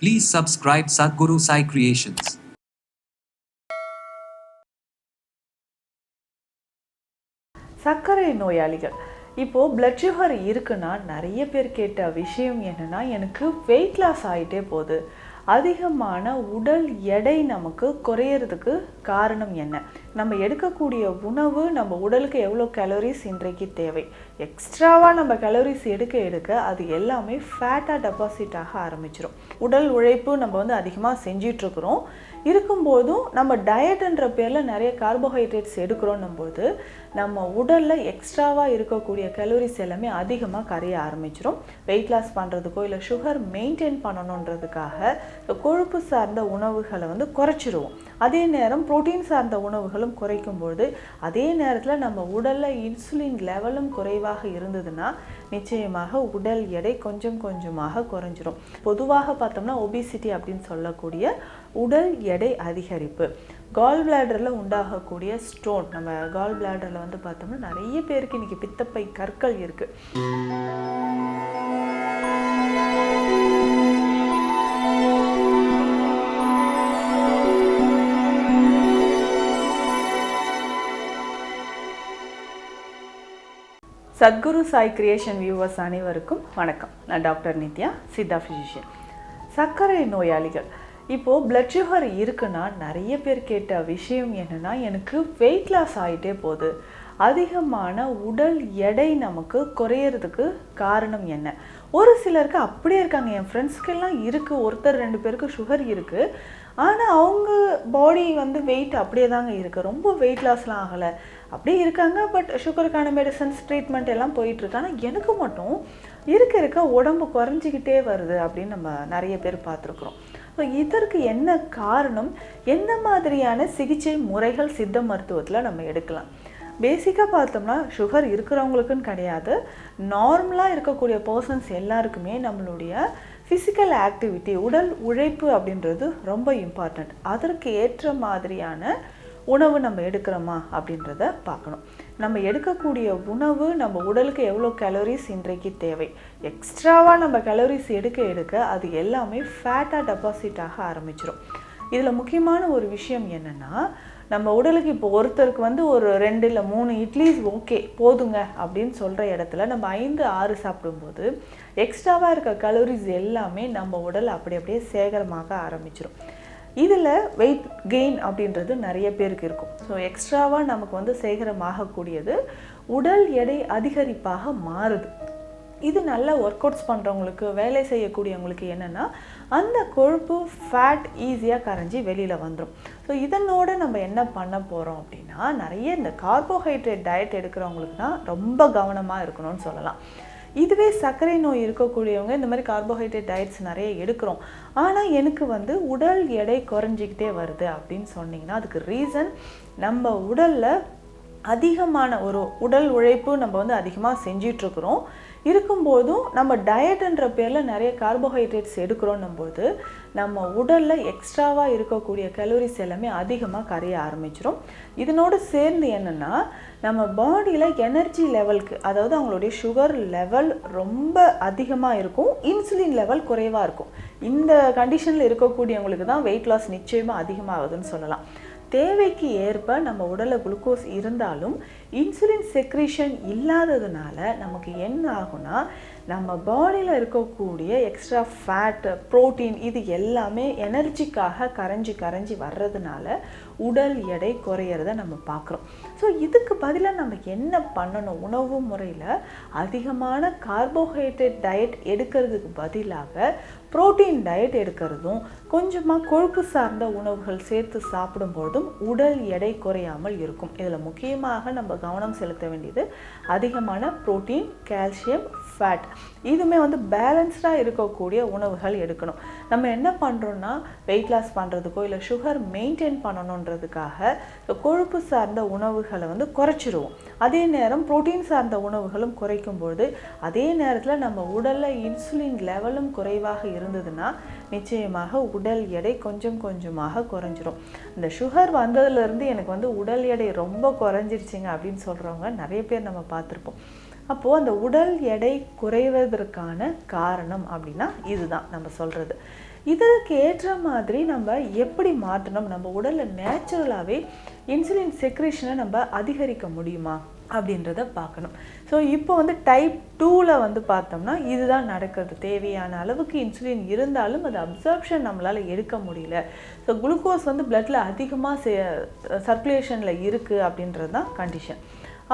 Please subscribe Sadhguru Sai Creations. சர்க்கரை நோயாளிகள். இப்போது பிளட் சுகர் இருக்குன்னா நிறைய பேர் கேட்ட விஷயம் என்னென்னா எனக்கு வெயிட் லாஸ் ஆகிட்டே போகுது. அதிகமான உடல் எடை நமக்கு குறையிறதுக்கு காரணம் என்ன? நம்ம எடுக்கக்கூடிய உணவு நம்ம உடலுக்கு எவ்வளோ கலோரிஸ் இன்றைக்கு தேவை? எக்ஸ்ட்ராவாக நம்ம கலோரிஸ் எடுக்க எடுக்க அது எல்லாமே ஃபேட்டாக டெபாசிட் ஆக ஆரம்பிச்சிடும் உடல் உழைப்பு நம்ம வந்து அதிகமாக செஞ்சிட்ருக்குறோம். இருக்கும்போதும் நம்ம டயட்ன்ற பேரில் நிறைய கார்போஹைட்ரேட்ஸ் எடுக்கிறோன்னும் போது நம்ம உடலில் எக்ஸ்ட்ராவாக இருக்கக்கூடிய கலோரிஸ் எல்லாமே அதிகமாக கரைய ஆரம்பிச்சிடும் வெயிட் லாஸ் பண்ணுறதுக்கோ இல்லை சுகர் மெயின்டைன் பண்ணணுன்றதுக்காக கொழுப்பு சார்ந்த உணவுகளை வந்து குறைச்சிருவோம். அதே நேரம் ப்ரோட்டீன் சார்ந்த உணவுகளும் குறைக்கும்பொழுது அதே நேரத்தில் நம்ம உடலில் இன்சுலின் லெவலும் குறைவாக இருந்ததுன்னா நிச்சயமாக உடல் எடை கொஞ்சம் கொஞ்சமாக குறைஞ்சிரும். பொதுவாக பார்த்தோம்னா ஒபிசிட்டி அப்படின்னு சொல்லக்கூடிய உடல் எடை அதிகரிப்பு. கால் பிளாடரில் உண்டாகக்கூடிய ஸ்டோன் நம்ம கால் பிளாடரில் வந்து பார்த்தோம்னா நிறைய பேருக்கு இன்றைக்கி பித்தப்பை கற்கள் இருக்குது சத்குரு சாய் கிரியேஷன் வியூவர்ஸ் அனைவருக்கும் வணக்கம். நான் டாக்டர் நித்யா சித்தா ஃபிசிஷியன் சர்க்கரை நோயாளிகள். இப்போது பிளட் சுகர் இருக்குன்னா நிறைய பேர் கேட்ட விஷயம் என்னென்னா எனக்கு வெயிட் லாஸ் ஆகிட்டே போகுது. அதிகமான உடல் எடை நமக்கு குறையிறதுக்கு காரணம் என்ன? ஒரு சிலருக்கு அப்படியே இருக்காங்க. என் ஃப்ரெண்ட்ஸ்க்கெல்லாம் இருக்குது ஒருத்தர் ரெண்டு பேருக்கு சுகர் இருக்குது ஆனால் அவங்க பாடி வந்து வெயிட் அப்படியே தாங்க இருக்குது ரொம்ப வெயிட் லாஸ்லாம் ஆகலை. அப்படியே இருக்காங்க பட் சுகருக்கான மெடிசன்ஸ் ட்ரீட்மெண்ட் எல்லாம் போயிட்டுருக்கு. ஆனால் எனக்கு மட்டும் இருக்க இருக்க உடம்பு குறைஞ்சிக்கிட்டே வருது அப்படின்னு நம்ம நிறைய பேர் பார்த்துருக்குறோம். ஸோ இதற்கு என்ன காரணம்? எந்த மாதிரியான சிகிச்சை முறைகள் சித்த மருத்துவத்தில் நம்ம எடுக்கலாம்? பேசிக்காக பார்த்தோம்னா சுகர் இருக்கிறவங்களுக்குன்னு கிடையாது. நார்மலாக இருக்கக்கூடிய பர்சன்ஸ் எல்லாருக்குமே நம்மளுடைய ஃபிசிக்கல் ஆக்டிவிட்டி உடல் உழைப்பு அப்படின்றது ரொம்ப இம்பார்ட்டண்ட் அதற்கு ஏற்ற மாதிரியான உணவு நம்ம எடுக்கிறோமா அப்படின்றத பார்க்கணும். நம்ம எடுக்கக்கூடிய உணவு நம்ம உடலுக்கு எவ்வளோ கலோரிஸ் இன்றைக்கு தேவை? எக்ஸ்ட்ராவாக நம்ம கேலரிஸ் எடுக்க எடுக்க அது எல்லாமே ஃபேட்டாக டெபாசிட் ஆக ஆரம்பிச்சிடும் இதில் முக்கியமான ஒரு விஷயம் என்னென்னா நம்ம உடலுக்கு இப்போ ஒருத்தருக்கு வந்து ஒரு ரெண்டு இல்லை மூணு இட்லிஸ் ஓகே போதுங்க அப்படின்னு சொல்கிற இடத்துல நம்ம ஐந்து ஆறு சாப்பிடும்போது எக்ஸ்ட்ராவாக இருக்க கலோரிஸ் எல்லாமே நம்ம உடல் அப்படி அப்படியே சேகரமாக ஆரம்பிச்சிடும் இதில் வெயிட் கெயின் அப்படின்றது நிறைய பேருக்கு இருக்கும். ஸோ எக்ஸ்ட்ராவாக நமக்கு வந்து சேகரமாகக்கூடியது உடல் எடை அதிகரிப்பாக மாறுது. இது நல்ல ஒர்க் அவுட்ஸ் பண்ணுறவங்களுக்கு வேலை செய்யக்கூடியவங்களுக்கு என்னென்னா அந்த கொழுப்பு ஃபேட் ஈஸியாக கரைஞ்சி வெளியில் வந்துடும் ஸோ இதனோட நம்ம என்ன பண்ண போகிறோம் அப்படின்னா நிறைய இந்த கார்போஹைட்ரேட் டயட் எடுக்கிறவங்களுக்கு தான் ரொம்ப கவனமாக இருக்கணும்னு சொல்லலாம். இதுவே சர்க்கரை நோய் இருக்கக்கூடியவங்க இந்த மாதிரி கார்போஹைட்ரேட் டயட்ஸ் நிறைய எடுக்கிறோம். ஆனால் எனக்கு வந்து உடல் எடை குறைஞ்சிக்கிட்டே வருது அப்படின்னு சொன்னிங்கன்னா அதுக்கு ரீசன் நம்ம உடலில் அதிகமான ஒரு உடல் உழைப்பு நம்ம வந்து அதிகமாக செஞ்சிட்ருக்குறோம். இருக்கும்போதும் நம்ம டயட்ன்ற பேரில் நிறைய கார்போஹைட்ரேட்ஸ் எடுக்கிறோன்னும் போது நம்ம உடலில் எக்ஸ்ட்ராவாக இருக்கக்கூடிய கலோரிஸ் எல்லாமே அதிகமாக கரைய ஆரம்பிச்சிடும் இதனோடு சேர்ந்து என்னென்னா நம்ம பாடியில் எனர்ஜி லெவலுக்கு அதாவது அவங்களுடைய சுகர் லெவல் ரொம்ப அதிகமாக இருக்கும் இன்சுலின் லெவல் குறைவாக இருக்கும். இந்த கண்டிஷனில் இருக்கக்கூடியவங்களுக்கு தான் வெயிட் லாஸ் நிச்சயமாக அதிகமாகுதுன்னு சொல்லலாம். தேவைக்கு ஏற்ப நம்ம உடலில் குளுக்கோஸ் இருந்தாலும் இன்சுலின் செக்ரேஷன் இல்லாததுனால நமக்கு என்ன ஆகும்னா நம்ம பாடியில் இருக்கக்கூடிய எக்ஸ்ட்ரா ஃபேட் ப்ரோட்டீன் இது எல்லாமே எனர்ஜிக்காக கரைஞ்சி கரைஞ்சி வர்றதுனால உடல் எடை குறையிறத நம்ம பார்க்குறோம். ஸோ இதுக்கு பதிலாக நம்ம என்ன பண்ணணும்? உணவு முறையில் அதிகமான கார்போஹைட்ரேட் டயட் எடுக்கிறதுக்கு பதிலாக புரோட்டீன் டயட் எடுக்கிறதும் கொஞ்சமாக கொழுப்பு சார்ந்த உணவுகள் சேர்த்து சாப்பிடும்பொழுதும் உடல் எடை குறையாமல் இருக்கும். இதில் முக்கியமாக நம்ம கவனம் செலுத்த வேண்டியது. அதிகமான புரோட்டீன் கால்சியம் ஃபேட் இதுவுமே வந்து பேலன்ஸ்டாக இருக்கக்கூடிய உணவுகள் எடுக்கணும். நம்ம என்ன பண்ணுறோன்னா வெயிட் லாஸ் பண்ணுறதுக்கோ இல்லை சுகர் மெயின்டைன் பண்ணணுன்றதுக்காக கொழுப்பு சார்ந்த உணவுகளை வந்து குறைச்சிருவோம். அதே நேரம் புரோட்டீன் சார்ந்த உணவுகளும் குறைக்கும் பொழுது அதே நேரத்தில் நம்ம உடலில் இன்சுலின் லெவலும் குறைவாக இருந்ததுன்னா நிச்சயமாக உடல் எடை கொஞ்சம் கொஞ்சமாக குறைஞ்சிரும். இந்த சுகர் வந்ததுலேருந்து எனக்கு வந்து உடல் எடை ரொம்ப குறைஞ்சிருச்சிங்க அப்படின்னு சொல்கிறவங்க நிறைய பேர் நம்ம பார்த்துருப்போம். அப்போது அந்த உடல் எடை குறைவதற்கான காரணம் அப்படின்னா இதுதான் நம்ம சொல்கிறது இதற்கு ஏற்ற மாதிரி நம்ம எப்படி மாற்றணும்? நம்ம உடலில் நேச்சுரலாகவே இன்சுலின் செக்ரேஷனை நம்ம அதிகரிக்க முடியுமா? அப்படின்றத பார்க்கணும். ஸோ இப்போ வந்து டைப் டூவில் வந்து பார்த்தோம்னா இதுதான் நடக்கிறது. தேவையான அளவுக்கு இன்சுலின் இருந்தாலும் அது அப்சர்ப்ஷன் நம்மளால் எடுக்க முடியல. ஸோ குளுக்கோஸ் வந்து பிளட்டில் அதிகமாக சர்க்குலேஷனில் இருக்குது அப்படின்றது தான் கண்டிஷன்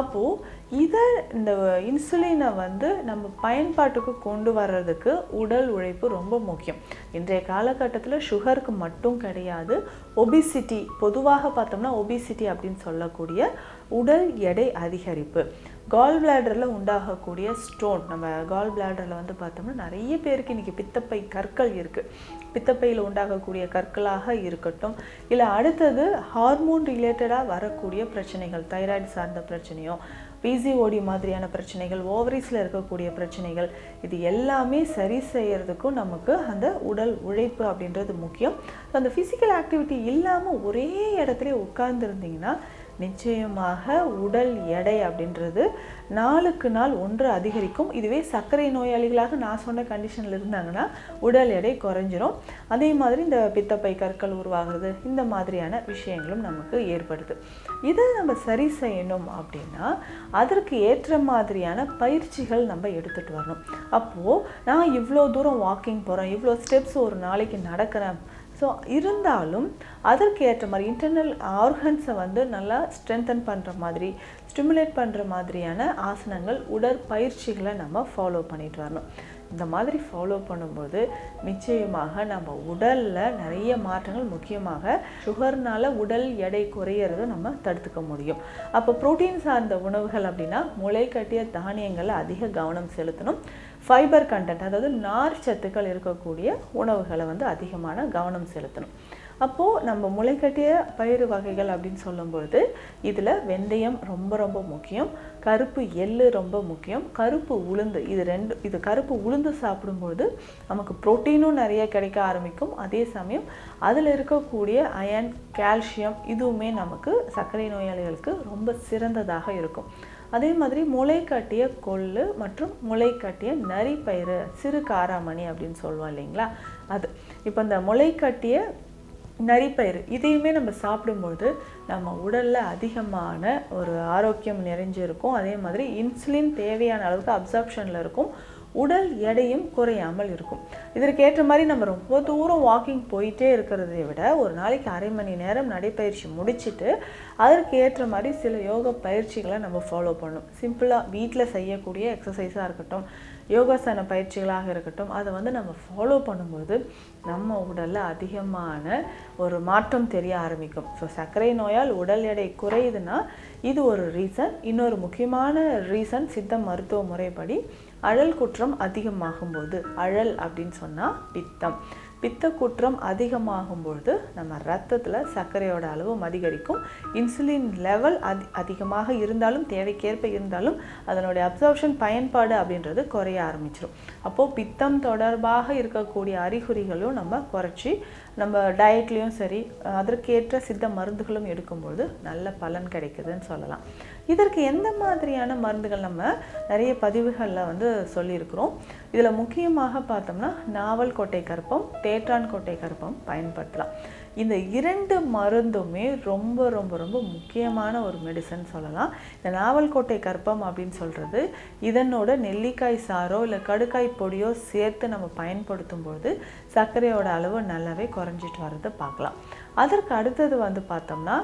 அப்போது இதை இந்த இன்சுலினை வந்து நம்ம பயன்பாட்டுக்கு கொண்டு வர்றதுக்கு உடல் உழைப்பு ரொம்ப முக்கியம். இன்றைய காலகட்டத்தில் சுகருக்கு மட்டும் கிடையாது ஒபிசிட்டி பொதுவாக பார்த்தோம்னா ஒபிசிட்டி அப்படின்னு சொல்லக்கூடிய உடல் எடை அதிகரிப்பு. கால் பிளாடரில் உண்டாகக்கூடிய ஸ்டோன் நம்ம கால் பிளாடரில் வந்து பார்த்தோம்னா நிறைய பேருக்கு இன்றைக்கி பித்தப்பை கற்கள் இருக்குது பித்தப்பையில் உண்டாகக்கூடிய கற்களாக இருக்கட்டும். இல்லை அடுத்தது ஹார்மோன் ரிலேட்டடாக வரக்கூடிய பிரச்சனைகள் தைராய்டு சார்ந்த பிரச்சனையோ பிசிஓடி மாதிரியான பிரச்சனைகள் ஓவரிஸில் இருக்கக்கூடிய பிரச்சனைகள் இது எல்லாமே சரி செய்யறதுக்கும் நமக்கு அந்த உடல் உழைப்பு அப்படின்றது முக்கியம். அந்த ஃபிசிக்கல் ஆக்டிவிட்டி இல்லாமல் ஒரே இடத்துல உட்கார்ந்துருந்தீங்கன்னா நிச்சயமாக உடல் எடை அப்படின்றது நாளுக்கு நாள் ஒன்று அதிகரிக்கும். இதுவே சர்க்கரை நோயாளிகளாக நான் சொன்ன கண்டிஷனில் இருந்தாங்கன்னா உடல் எடை குறைஞ்சிரும். அதே மாதிரி இந்த பித்தப்பை கற்கள் உருவாகிறது இந்த மாதிரியான விஷயங்களும் நமக்கு ஏற்படுது. இதை நம்ம சரி செய்யணும் அப்படின்னா அதற்கு ஏற்ற மாதிரியான பயிற்சிகள் நம்ம எடுத்துகிட்டு வரணும். அப்போது நான் இவ்வளோ தூரம் வாக்கிங் போகிறேன் இவ்வளோ ஸ்டெப்ஸ் ஒரு நாளைக்கு நடக்கிறேன் ஸோ இருந்தாலும் அதற்கு ஏற்ற மாதிரி இன்டர்னல் ஆர்கன்ஸை வந்து நல்லா ஸ்ட்ரென்தன் பண்ணுற மாதிரி ஸ்டிமுலேட் பண்ணுற மாதிரியான ஆசனங்கள் உடற்பயிற்சிகளை நம்ம ஃபாலோ பண்ணிட்டு வரணும். இந்த மாதிரி ஃபாலோ பண்ணும்போது நிச்சயமாக நம்ம உடலில் நிறைய மாற்றங்கள் முக்கியமாக சுகர்னால் உடல் எடை குறையிறத நம்ம தடுத்துக்க முடியும். அப்போ புரோட்டீன் சார்ந்த உணவுகள் அப்படின்னா முளை கட்டிய தானியங்களை அதிக கவனம் செலுத்தணும். ஃபைபர் கண்டென்ட் அதாவது நார் சத்துக்கள் இருக்கக்கூடிய உணவுகளை வந்து அதிகமான கவனம் செலுத்தணும். அப்போது நம்ம முளைக்கட்டிய பயிறு வகைகள் அப்படின்னு சொல்லும்பொழுது இதில் வெந்தயம் ரொம்ப ரொம்ப முக்கியம். கருப்பு எள்ளு ரொம்ப முக்கியம். கருப்பு உளுந்து இது ரெண்டு இது கருப்பு உளுந்து சாப்பிடும்பொழுது நமக்கு புரோட்டீனும் நிறைய கிடைக்க ஆரம்பிக்கும். அதே சமயம் அதில் இருக்கக்கூடிய அயன் கால்சியம் இதுவுமே நமக்கு சர்க்கரை நோயாளிகளுக்கு ரொம்ப சிறந்ததாக இருக்கும். அதே மாதிரி முளை கட்டிய கொள்ளு மற்றும் முளை கட்டிய நரிப்பயிறு சிறு காராமணி அப்படின்னு சொல்லுவோம் இல்லைங்களா? அது. இப்போ இந்த முளை கட்டிய நரிப்பயிறு இதையுமே நம்ம சாப்பிடும்பொழுது நம்ம உடலில் அதிகமான ஒரு ஆரோக்கியம் நிறைஞ்சிருக்கும். அதே மாதிரி இன்சுலின் தேவையான அளவுக்கு அப்சார்ப்ஷனில் இருக்கும். உடல் எடையும் குறையாமல் இருக்கும். இதற்கு ஏற்ற மாதிரி நம்ம ரொம்ப தூரம் வாக்கிங் போயிட்டே இருக்கிறதை விட ஒரு நாளைக்கு அரை மணி நேரம் நடைப்பயிற்சி முடிச்சுட்டு அதற்கு ஏற்ற மாதிரி சில யோக பயிற்சிகளை நம்ம ஃபாலோ பண்ணணும். சிம்பிளாக வீட்டில் செய்யக்கூடிய எக்ஸசைஸாக இருக்கட்டும் யோகாசன பயிற்சிகளாக இருக்கட்டும் அதை வந்து நம்ம ஃபாலோ பண்ணும்போது நம்ம உடலில் அதிகமான ஒரு மாற்றம் தெரிய ஆரம்பிக்கும். ஸோ சர்க்கரை நோயால் உடல் எடை குறையுதுன்னா இது ஒரு ரீசன் இன்னொரு முக்கியமான ரீசன் சித்த மருத்துவ முறைப்படி அழல் குற்றம் அதிகமாகும்போது அழல் அப்படின்னு சொன்னால் பித்தம். பித்த குற்றம் அதிகமாகும்பொழுது நம்ம ரத்தத்தில் சர்க்கரையோட அளவும் அதிகரிக்கும். இன்சுலின் லெவல் அதி அதிகமாக இருந்தாலும் தேவைக்கேற்ப இருந்தாலும் அதனுடைய அப்சர்ப்ஷன் பயன்பாடு அப்படின்றது குறைய ஆரம்பிச்சிடும் அப்போது பித்தம் தொடர்பாக இருக்கக்கூடிய அறிகுறிகளும் நம்ம குறைச்சி நம்ம டயட்லேயும் சரி அதற்கேற்ற சித்த மருந்துகளும் எடுக்கும்பொழுது நல்ல பலன் கிடைக்குதுன்னு சொல்லலாம். இதற்கு எந்த மாதிரியான மருந்துகள் நம்ம நிறைய பதிவுகளில் வந்து சொல்லியிருக்கிறோம். இதில் முக்கியமாக பார்த்தோம்னா நாவல் கோட்டை கருப்பம் தேற்றான் கோட்டை கருப்பம் பயன்படுத்தலாம். இந்த இரண்டு மருந்துமே ரொம்ப ரொம்ப ரொம்ப முக்கியமான ஒரு மெடிசன் சொல்லலாம். இந்த நாவல்கோட்டை கற்பம் அப்படின்னு சொல்கிறது இதனோட நெல்லிக்காய் சாரோ இல்லை கடுக்காய் பொடியோ சேர்த்து நம்ம பயன்படுத்தும் போது சர்க்கரையோட அளவு நல்லாவே குறைஞ்சிட்டு வர்றதை பார்க்கலாம். அதற்கு அடுத்தது வந்து பார்த்தோம்னா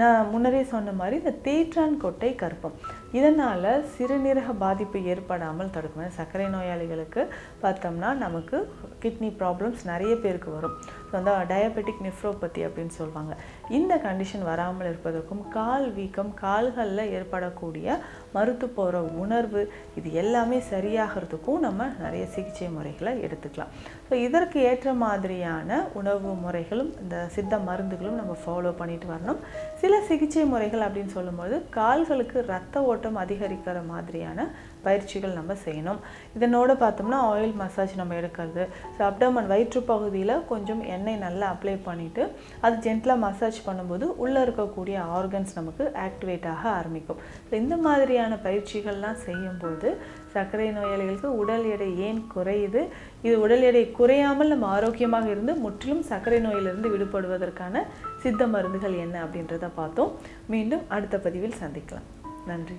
நான் முன்னரே சொன்ன மாதிரி இந்த தேற்றான் கொட்டை கற்பம் இதனால் சிறுநீரக பாதிப்பு ஏற்படாமல் தடுக்கும். சர்க்கரை நோயாளிகளுக்கு பார்த்தோம்னா நமக்கு கிட்னி ப்ராப்ளம்ஸ் நிறைய பேருக்கு வரும். ஸோ அந்த டயபெட்டிக் நெஃப்ரோபதி அப்படின்னு சொல்லுவாங்க. இந்த கண்டிஷன் வராமல் இருப்பதற்கும் கால் வீக்கம் கால்களில் ஏற்படக்கூடிய மறுத்து போகிற உணர்வு இது எல்லாமே சரியாகிறதுக்கும் நம்ம நிறைய சிகிச்சை முறைகளை எடுத்துக்கலாம். ஸோ இதற்கு ஏற்ற மாதிரியான உணவு முறைகளும் இந்த சித்த மருந்துகளும் நம்ம ஃபாலோ பண்ணிட்டு வரணும். சில சிகிச்சை முறைகள் அப்படின்னு சொல்லும்போது கால்களுக்கு ரத்த ஓட்டம் அதிகரிக்கிற மாதிரியான பயிற்சிகள் நம்ம செய்யணும். இதனோடு பார்த்தோம்னா ஆயில் மசாஜ் நம்ம எடுக்கிறது. ஸோ அப்டமன் வயிற்று பகுதியில் கொஞ்சம் எண்ணெய் நல்லா அப்ளை பண்ணிவிட்டு அது ஜென்டலாக மசாஜ் பண்ணும்போது உள்ளே இருக்கக்கூடிய ஆர்கன்ஸ் நமக்கு ஆக்டிவேட் ஆக ஆரம்பிக்கும். ஸோ இந்த மாதிரியான பயிற்சிகள்லாம் செய்யும்போது சர்க்கரை நோயாளிகளுக்கு உடல் எடை ஏன் குறையுது? இது உடல் எடை குறையாமல் நம்ம ஆரோக்கியமாக இருந்து முற்றிலும் சர்க்கரை நோயிலிருந்து விடுபடுவதற்கான சித்த மருந்துகள் என்ன அப்படின்றத பார்த்தோம். மீண்டும் அடுத்த பதிவில் சந்திக்கலாம். நன்றி.